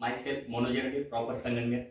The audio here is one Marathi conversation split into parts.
माय सेल्फ मोनोजेनेटिव्ह प्रॉपर संगणमय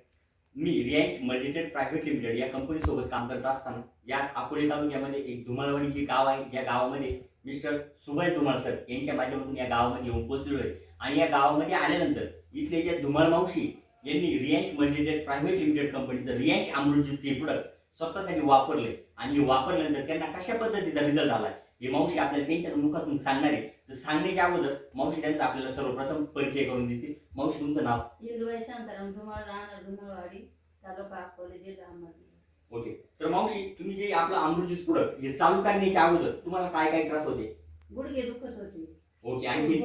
मी रियांश मल्टीटेड प्रायव्हेट लिमिटेड या कंपनीसोबत काम करत असताना या अकोले तालुक्यामध्ये एक धुमाळवाडी गाव आहे. ज्या गावामध्ये मिस्टर सुभाष धुमाळ सर यांच्या माध्यमातून या गावामध्ये येऊन पोहोचलेलो आहे. आणि या गावामध्ये आल्यानंतर इथले जे धुमाळ मावशी यांनी रियांश मल्टीटेड प्रायव्हेट लिमिटेड कंपनीचं रियांश अमृतजी सी प्रोडक्ट स्वतःसाठी वापरले. आणि हे वापरल्यानंतर त्यांना कशा पद्धतीचा रिझल्ट आला हे मावशी आपल्याला त्यांच्याच मुखातून सांगणार आहे. तर सांगण्याच्या अगोदर मावशी त्यांचा आपल्याला सर्वप्रथम परिचय करून देतील. मावशी तुमचं नाव? इंदुबाई शांताराम धुमाळ राहणार धुमाळवाडी तालुका अकोले जिल्हा अहमदनगर. ओके. तर मावशी तुम्ही जे आपलं अमृत ज्यूस प्रोडक्ट हे चालू करण्याच्या अगोदर तुम्हाला काय काय त्रास होते? गुडघे दुखत होते. ओके आणखी?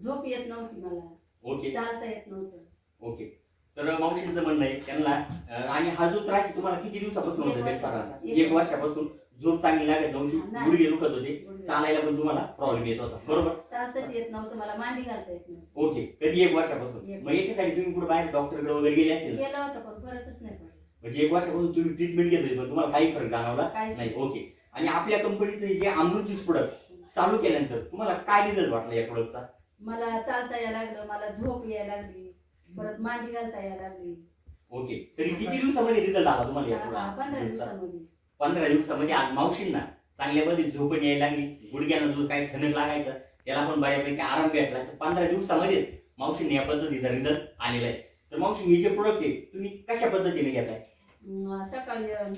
झोप येत नव्हती मला. ओके. चालता येत नव्हतं. मावशींचं म्हणणं आहे त्यांना आणि हा जो त्रास आहे तुम्हाला किती दिवसापासून एक होता वर्षापासून. एक वर्षापासून झोप चांगली लागत नव्हती नाही. गुडघे दुखत होते. चालायला पण तुम्हाला प्रॉब्लेम येत होता. बरोबर? चालताच येत नव्हतं मला मांडी घालता येत नव्हतं. ओके कधी एक वर्षापासून? एक मग याच्यासाठी तुम्ही कुठे बाहेर डॉक्टरकडे वगैरे गेले असतील? ना? केलं होतं पण फरकच नाही पडला. म्हणजे एक वर्षापासून तुम्ही ट्रीटमेंट घेत होती पण तुम्हाला काही फरक जाणवला काहीच नाही. ओके. आणि आपल्या कंपनीचं जे अमृत ज्यूस प्रोडक्ट चालू केल्यानंतर तुम्हाला काय रिझल्ट वाटला या प्रोडक्टचा मला चालता यायला लागलं मला झोप यायला लागली. परत मांडी घालता यायला लागली. ओके. तरी किती दिवसामध्ये रिझल्ट आला तुम्हाला या पंधरा दिवसामध्ये. पंधरा दिवसामध्ये आज मावशींना चांगल्यामध्ये झोप पण यायला लागली. गुडघ्यानं जो काही ठणक लागायचा त्याला पण बऱ्यापैकी आराम भेटला. तर पंधरा दिवसामध्येच मावशीने या पद्धतीचा रिझल्ट आलेला आहे. तर मावशी हे जे प्रोडक्ट आहे तुम्ही कशा पद्धतीने घेताय? सकाळी अं,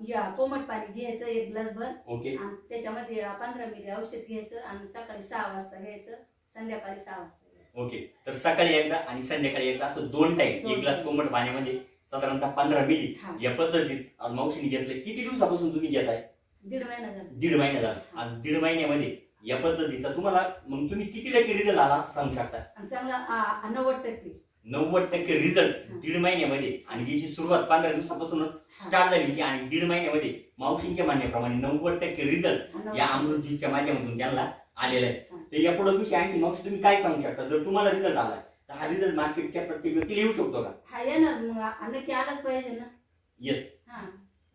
ह्या कोमट पाणी घ्यायचं एक ग्लास भर. ओके. आणि त्याच्यामध्ये पंधरा मिली औषध घ्यायचं आणि सकाळी सहा वाजता घ्यायचं संध्याकाळी सहा वाजता ओके तर सकाळी एकदा आणि संध्याकाळी एकदा असं दोन टाइम दोन एक ग्लास time. कोमट पाण्यामध्ये साधारणतः पंधरा मिली या पद्धतीत आज मावशीने घेतलंय किती दिवसापासून तुम्ही घेताय? दीड महिना झाला. दीड महिना झाला. आज दीड महिन्यामध्ये या पद्धतीचा तुम्हाला मग तुम्ही किती टक्के रिझल्ट आला असं सांगू शकता? आणि चांगला आ- आ- नव्वद टक्के. नव्वद टक्के रिझल्ट. दीड महिन्यामध्ये. आणि याची सुरुवात पंधरा दिवसापासूनच हा. स्टार्ट झाली होती आणि दीड महिन्यामध्ये मावशींच्या म्हणण्याप्रमाणे नव्वद टक्के रिझल्ट या टक्के. अमृत ज्यूसच्या माध्यमातून त्यांना आलेला आहे. तर या पुढे विषय आणखी मावशी तुम्ही काय सांगू शकता? जर तुम्हाला रिझल्ट आला तर हा रिझल्ट मार्केटच्या प्रत्येक व्यक्तीला येऊ शकतो का? हा येणार मग. आ- नक्की आलाच पाहिजे ना. येस हा.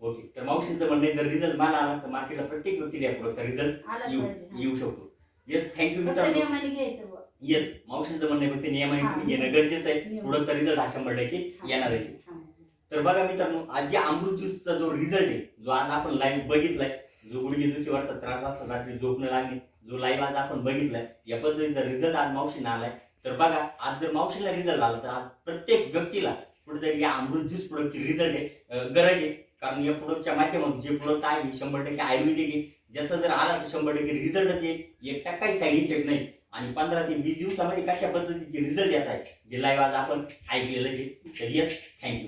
ओके तर मावशींचं म्हणणं आहे जर रिझल्ट मला आला तर मार्केटला प्रत्येक व्यक्तीला या पुढचा रिझल्ट आलाच येऊ पाहिजे हा. येऊ शकतो. येस थँक्यू फक्त मित्रांनो. नियमाने घ्यायचं बुवा. येस मावशींचं म्हणणं आहे फक्त नियमाने हा, तुम्ही घेणं नियम. गरजेचं आहे. नियम. पुढचा रिझल्ट हा शंभर टक्के हा. येणारच आहे. हा. तर बघा मित्रांनो आज जे अमृत ज्यूसचा जो रिझल्ट आहे जो आज आपण लाईव्ह बघितलाय जो गुडघे दुखीवरचा त्रास असला रात्री झोपणं न लागणे जो लाईव्ह आज आपण बघितलाय या पद्धतीचा रिझल्ट आज मावशीने आलाय. तर बघा आज जर मावशीला रिझल्ट आला तर आज प्रत्येक व्यक्तीला कुठेतरी या अमृत ज्यूस प्रोडक्टची रिझल्ट आहे गरज आहे. कारण या प्रोडक्टच्या माध्यमातून जे प्रोडक्ट आहे शंभर टक्के आयुर्वेदिक आहे. ज्याचा जर आला तर शंभर टक्के रिझल्टच येईल एक टक्काही साईड इफेक्ट नाही. आणि पंधरा ते वीस दिवसामध्ये कशा पद्धतीचे रिझल्ट येत आहे जे लाईव्ह आज आपण ऐकलेलं जे तर येस थँक्यू